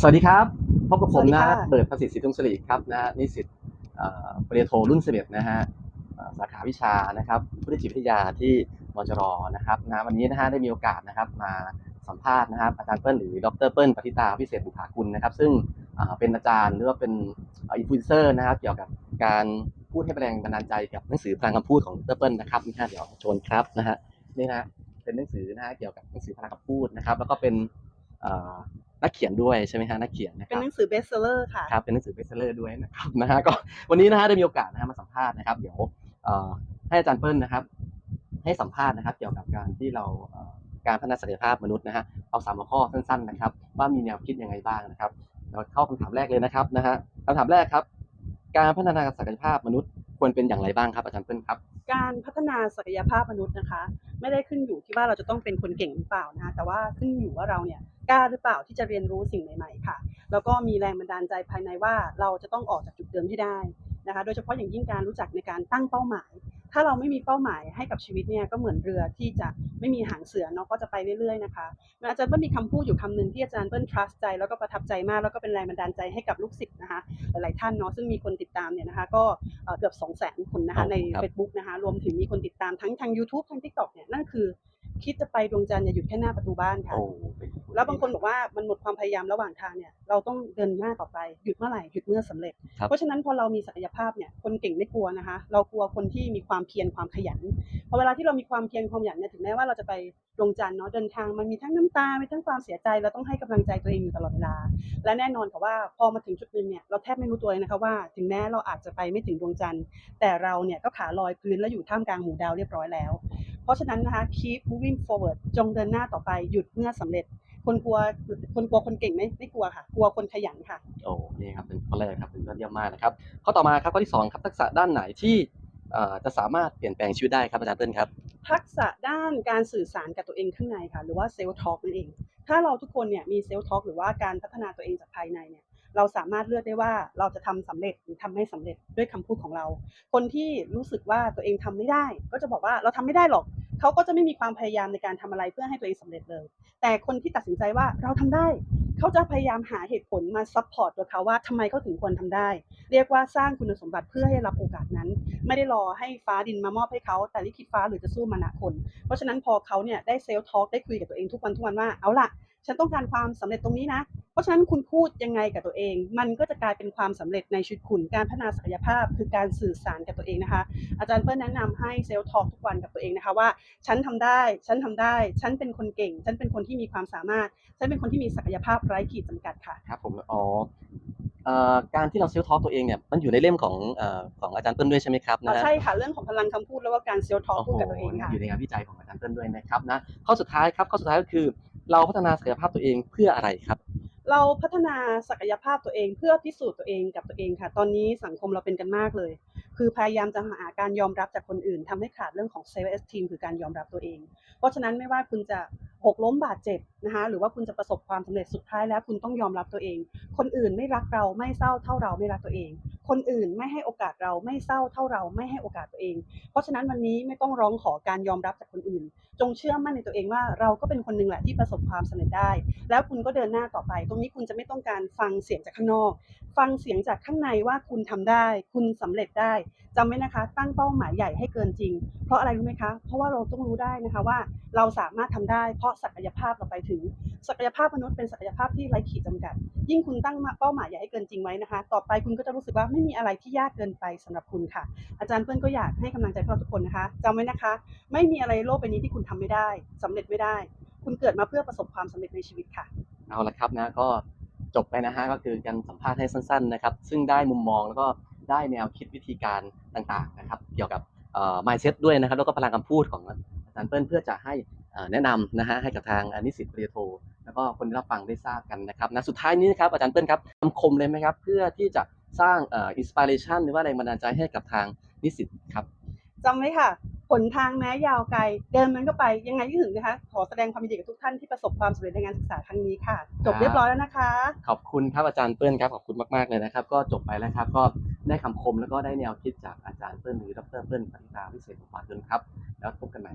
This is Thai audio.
สวัสดีครับ พบกับผมสวัสดีนะค่ะเบิร์ดประสิทธิ์ศรีทุ่งสิริครับนะฮะนิสิตเอ่อปริญญาโทรุ่น11นะฮะเอ่อสาขาวิชานะครับพุทธจิตวิทยาที่มจรนะครับนะวันนี้นะฮะได้มีโอกาสนะครับมาสัมภาษณ์นะครับอาจารย์เปิ้ลหรือดรเปิ้ลปฏิตาพิเศษบุภากุลนะครับ ซึ่งเอ่อเป็นอาจารย์หรือว่าเป็นอินฟลูเอนเซอร์นะครับ เกี่ยวกับการพูดให้แรงบันดาลใจกับหนังสือพลังคำพูดของดรเปิ้ลนะครับนี่ฮะเดี๋ยวโชนครับนะฮะนี่นะฮะเป็นหนังสือนะฮะเกี่ยวกับหนังสือพลังคำพูดนะครับ แล้วก็เป็นเอ่อ นักเขียนด้วยใช่ไหมฮะนักเขียนนะคเป็นรับหนังสือเบสเซอร์ค่ะ ครับเป็นหนังสือเบสเซอร์ด้วยนะครับนะฮะก็วันนี้นะฮะได้มีโอกาสนะฮะมาสัมภาษณ์นะครับ เดี๋ยวเอ่อให้อาจารย์เปิ้ลนะครับ ให้สัมภาษณ์นะครับ เกี่ยวกับการที่เราเอ่อการพัฒนาศักยภาพมนุษย์นะฮะเอาสามหัวข้อสั้น ๆนะครับ ว่ามีแนวคิดยังไงบ้างนะครับเราเข้าคำถามแรกเลยนะครับนะฮะคำถามแรกครับ การพัฒนาศักยภาพมนุษย์ควรเป็นอย่างไรบ้างครับอาจารย์เปิ้ลครับ การพัฒนาศักยภาพมนุษย์นะคะ ไม่ได้ขึ้นอยู่ที่ว่าเราจะต้องเป็นคนเก่งหรือเปล่านะแต่ว่าขึ้นอยู่ว่าเราเนี่ยกล้าหรือเปล่าที่จะเรียนรู้สิ่งใหม่ๆค่ะ แล้วก็มีแรงบันดาลใจภายในว่าเราจะต้องออกจากจุดเดิมให้ได้นะคะ โดยเฉพาะอย่างยิ่งการรู้จักในการตั้งเป้าหมาย ถ้าเราไม่มีเป้าหมายให้กับชีวิตเนี่ยก็เหมือนเรือที่จะไม่มีหางเสือเนาะก็จะไปเรื่อยๆนะคะอาจารย์เปิ้ลมีคำพูดอยู่คำหนึ่งที่อาจารย์เปิ้ล trust ใจแล้วก็ประทับใจมากแล้วก็เป็นแรงบันดาลใจให้กับลูกศิษย์นะคะหลายๆท่านเนาะซึ่งมีคนติดตามเนี่ยนะคะก็เอ่อเกือบ2 0 0 0 0 0 คนนะคะในครับ Facebook นะคะรวมถึงมีคนติดตามทั้งทาง YouTube ทาง TikTok เนี่ยนั่นคือ คิดจะไปดวงจันทร์อย่าหยุดแค่หน้าประตูบ้านค่ะ โอ้เป็นแล้วบางคนบอกว่ามันหมดความพยายามระหว่างทางเนี่ยเราต้องเดินหน้าต่อไปหยุดเมื่อไหร่หยุดเมื่อสำเร็จ ครับ เพราะฉะนั้นพอเรามีศักยภาพเนี่ยคนเก่งไม่กลัวนะคะ เรากลัวคนที่มีความเพียรความขยันพอเวลาที่เรามีความเพียรความขยันเนี่ยถึงแม้ว่าเราจะไปดวงจันทร์เนาะเดินทางมันมีทั้งน้ำตา มีทั้งความเสียใจเราต้องให้กำลังใจตัวเองอยู่ตลอดเวลา และแน่นอนค่ะว่าพอมาถึงจุดหนึ่งเนี่ยเราแทบไม่รู้ตัวเลยนะคะว่า ถึงแม้เราอาจจะไปไม่ถึงดวงจันทร์ แต่เราเนี่ยก็ขาลอยพื้นและอยู่ท่ามกลางหมู่ดาวเรียบร้อยแล้ว เพราะฉะนั้นนะคะ keep moving forward จงเดินหน้าต่อไปหยุดเมื่อสำเร็จ คนกลัวคนกลัวคนเก่งไหมไม่กลัวค่ะ กลัวคนขยันค่ะ โอ้นี่ครับเป็นข้อแรกครับเป็นยอดเยี่ยมมากนะครับข้อต่อมาครับข้อที่สองครับทักษะด้านไหนที่เอ่อจะสามารถเปลี่ยนแปลงชีวิตได้ครับอาจารย์เติ้ลครับ ทักษะด้านการสื่อสารกับตัวเองข้างในค่ะ หรือว่าเซลล์ทอล์กนั่นเอง ถ้าเราทุกคนเนี่ยมีเซลล์ทอล์กหรือว่าการพัฒนาตัวเองจากภายในเนี่ย เราสามารถเลือกได้ว่าเราจะทำสำเร็จหรือทำไม่สำเร็จด้วยคำพูดของเรา คนที่รู้สึกว่าตัวเองทำไม่ได้ ก็จะบอกว่าเราทำไม่ได้หรอกเขาก็จะไม่มีความพยายามในการทำอะไรเพื่อให้ตัวเองสำเร็จเลย แต่คนที่ตัดสินใจว่าเราทำได้เขาจะพยายามหาเหตุผลมาซัพพอร์ตตัวเขาว่าทำไมเขาถึงควรทำได้ เรียกว่าสร้างคุณสมบัติเพื่อให้รับโอกาสนั้น ไม่ได้รอให้ฟ้าดินมามอบให้เขา แต่ลิขิตฟ้าหรือจะสู้มานะคน เพราะฉะนั้นพอเขาเนี่ยได้เซลล์ทอล์กได้คุยกับตัวเองทุกวันทุกวันว่าเอาล่ะฉันต้องการความสำเร็จตรงนี้นะ ราะฉะนั้นคุณพูดยังไงกับตัวเอง มันก็จะกลายเป็นความสำเร็จในชีวิตคุณการพัฒนาศักยภาพ คือการสื่อสารกับตัวเองนะคะ อาจารย์เปิ้ลแนะนำให้เซลล์ทอล์กทุกวันกับตัวเองนะคะว่า ฉันทำได้ ฉันทำได้ ฉันเป็นคนเก่ง ฉันเป็นคนที่มีความสามารถ ฉันเป็นคนที่มีศักยภาพไร้ขีดจำกัดค่ะครับผมอ๋อเอ่อการที่เราเซลล์ทอล์กตัวเองเนี่ยมันอยู่ในเล่มของเอ่อของอาจารย์เปิ้ลด้วยใช่ไหมครับอ๋อนะใช่ค่ะเรื่องของพลังคำพูดแล้วก็การเซลล์ทอล์กพูดกับตัวเองค่ะอยู่ในงานวิจัยของอาจารย์เปิ้ลด้วยนะครับนะข้อสุดท้ายครับข้อสุดท้ายก็คือ เราพัฒนาศักยภาพตัวเองเพื่ออะไรครับ เราพัฒนาศักยภาพตัวเองเพื่อพิสูจน์ตัวเองกับตัวเองค่ะ ตอนนี้สังคมเราเป็นกันมากเลย คือพยายามจะหาการยอมรับจากคนอื่นทำให้ขาดเรื่องของ self esteem คือการยอมรับตัวเอง เพราะฉะนั้นไม่ว่าคุณจะหกล้มบาดเจ็บนะคะหรือว่าคุณจะประสบความสำเร็จสุดท้ายแล้วคุณต้องยอมรับตัวเอง คนอื่นไม่รักเราไม่เศร้าเท่าเราไม่รักตัวเอง คนอื่นไม่ให้โอกาสเราไม่เศร้าเท่าเราไม่ให้โอกาสตัวเอง เพราะฉะนั้นวันนี้ไม่ต้องร้องขอการยอมรับจากคนอื่น จงเชื่อมั่นในตัวเองว่าเราก็เป็นคนหนึ่งแหละที่ประสบความสำเร็จได้ แล้วคุณก็เดินหน้าต่อไป ตรงนี้คุณจะไม่ต้องการฟังเสียงจากข้างนอก ฟังเสียงจากข้างในว่าคุณทำได้ คุณสำเร็จได้จำไว้นะคะ ตั้งเป้าหมายใหญ่ให้เกินจริง เพราะอะไรรู้ไหมคะ เพราะว่าเราต้องรู้ได้นะคะว่าเราสามารถทำได้ เพราะศักยภาพเราไปถึง ศักยภาพมนุษย์เป็นศักยภาพที่ไร้ขีดจำกัด ยิ่งคุณตั้งเป้าหมายใหญ่ให้เกินจริงไว้นะคะ ต่อไปคุณก็จะรู้สึกว่าไม่มีอะไรที่ยากเกินไปสำหรับคุณค่ะ อาจารย์เปิ้ลก็อยากให้กำลังใจพวกเราทุกคนนะคะจำไว้นะคะ ไม่มีอะไรโลกใบนี้ที่คุณทำไม่ได้สำเร็จไม่ได้ คุณเกิดมาเพื่อประสบความสำเร็จในชีวิตค่ะ เอาละครับนะก็จบไปนะฮะก็คือการสัมภาษณ์ให้สั้นๆนะครับ ซึ่งได้มุมมองแล้วก็ได้แนวคิดวิธีการต่างๆนะครับ เกี่ยวกับเอ่อ mindset ด้วยนะครับ แล้วก็พลังคำพูดของอาจารย์เปิ้ลเพื่อจะให้เอ่อแนะนำนะฮะให้กับทางนิสิตปริญญาโท แล้วก็คนที่รับฟังได้ทราบกันนะครับนะสุดท้ายนี้นะครับอาจารย์เปิ้ลครับคำคมเลยไหมครับ เพื่อที่จะสร้างเอ่อ inspiration หรือว่าแรงบันดาลใจให้กับทางนิสิตครับจำไว้ค่ะ ผลทางแม้ยาวไกล เดินมันก็ไปยังไงที่ถึงนะคะ ขอแสดงความยินดีกับทุกท่านที่ประสบความสำเร็จในงานศึกษาครั้งนี้ค่ะ จบเรียบร้อยแล้วนะคะ ขอบคุณครับอาจารย์เปิ้ลครับขอบคุณมากๆเลยนะครับ ก็จบไปแล้วครับ ก็ได้คำคมแล้วก็ได้แนวคิดจากอาจารย์เปิ้ลหรือดรเปิ้ลปณิตาวิเศษอุปากุลครับ แล้วพบกันใหม่